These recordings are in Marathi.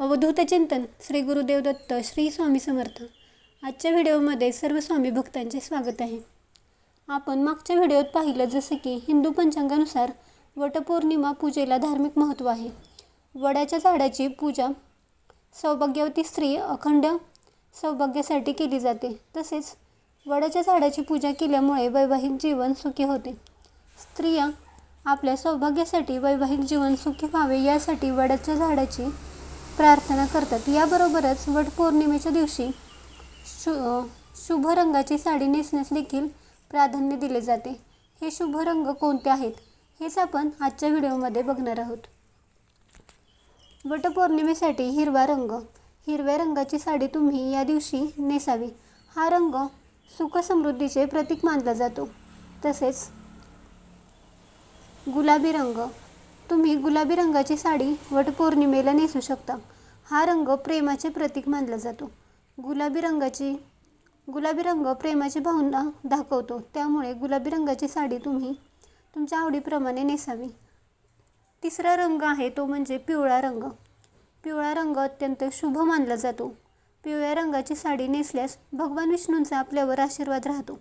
अवधूत चिंतन श्री गुरुदेव दत्त श्री स्वामी समर्थ. आजच्या व्हिडिओमध्ये सर्व स्वामी भक्तांचे स्वागत आहे. आपण मागच्या व्हिडिओत पाहिलं जसं की हिंदू पंचांगानुसार वटपौर्णिमा पूजेला धार्मिक महत्त्व आहे. वडाच्या झाडाची पूजा सौभाग्यवती स्त्री अखंड सौभाग्यासाठी केली जाते. तसेच वडाच्या झाडाची पूजा केल्यामुळे वैवाहिक जीवन सुखी होते. स्त्रिया आपल्या सौभाग्यासाठी वैवाहिक जीवन सुखी व्हावे यासाठी वडाच्या झाडाची प्रार्थना करतात. याबरोबरच वटपौर्णिमेच्या दिवशी शु शुभ रंगाची साडी नेसण्यास देखील प्राधान्य दिले जाते. हे शुभ रंग कोणते आहेत? हेच आपण आजच्या व्हिडिओमध्ये बघणार आहोत. वटपौर्णिमेसाठी हिरवा रंग. हिरव्या रंगाची साडी तुम्ही या दिवशी नेसावी. हा रंग सुख समृद्धीचे प्रतीक मानला जातो. तसेच गुलाबी रंग. तुम्ही गुलाबी रंगाची साडी वटपौर्णिमेला नेसू शकता. हा रंग प्रेमाचे प्रतीक मानला जातो. गुलाबी रंगाची गुलाबी रंग प्रेमाची भावना दाखवतो. त्यामुळे गुलाबी रंगाची साडी तुम्ही तुमच्या आवडीप्रमाणे नेसावी. तिसरा रंग आहे तो म्हणजे पिवळा रंग. पिवळा रंग अत्यंत शुभ मानला जातो. पिवळ्या रंगाची साडी नेसल्यास भगवान विष्णूंचा आपल्यावर आशीर्वाद राहतो.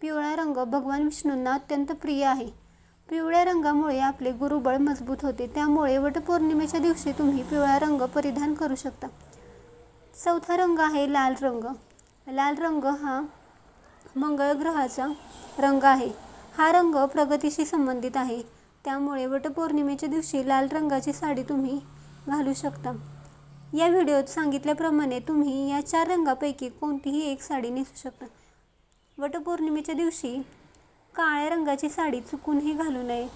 पिवळा रंग भगवान विष्णूंना अत्यंत प्रिय आहे. पिवळ्या रंगामुळे आपले गुरुबळ मजबूत होते. त्यामुळे वटपौर्णिमेच्या दिवशी तुम्ही पिवळा रंग परिधान करू शकता. चौथा रंग आहे लाल रंग. लाल रंग हा मंगळ ग्रहाचा रंग आहे. हा रंग प्रगतीशी संबंधित आहे. त्यामुळे वटपौर्णिमेच्या दिवशी लाल रंगाची साडी तुम्ही घालू शकता. या व्हिडिओत सांगितल्याप्रमाणे तुम्ही या चार रंगापैकी कोणतीही एक साडी नेसू शकता. वटपौर्णिमेच्या दिवशी काळ्या रंगाची साडी चुकूनही घालू नये.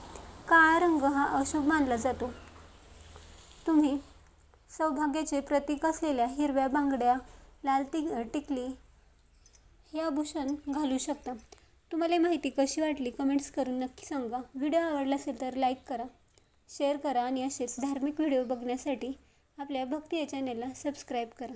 काळा रंग हा अशुभ मानला जातो. तुम्ही सौभाग्याचे प्रतीक असलेल्या हिरव्या बांगड्या लाल ति टिकली हे आभूषण घालू शकता. तुम्हाला माहिती कशी वाटली कमेंट्स करून नक्की सांगा. व्हिडिओ आवडला असेल तर लाईक करा शेअर करा आणि असेच धार्मिक व्हिडिओ बघण्यासाठी आपल्या भक्ती या चॅनलला सबस्क्राईब करा.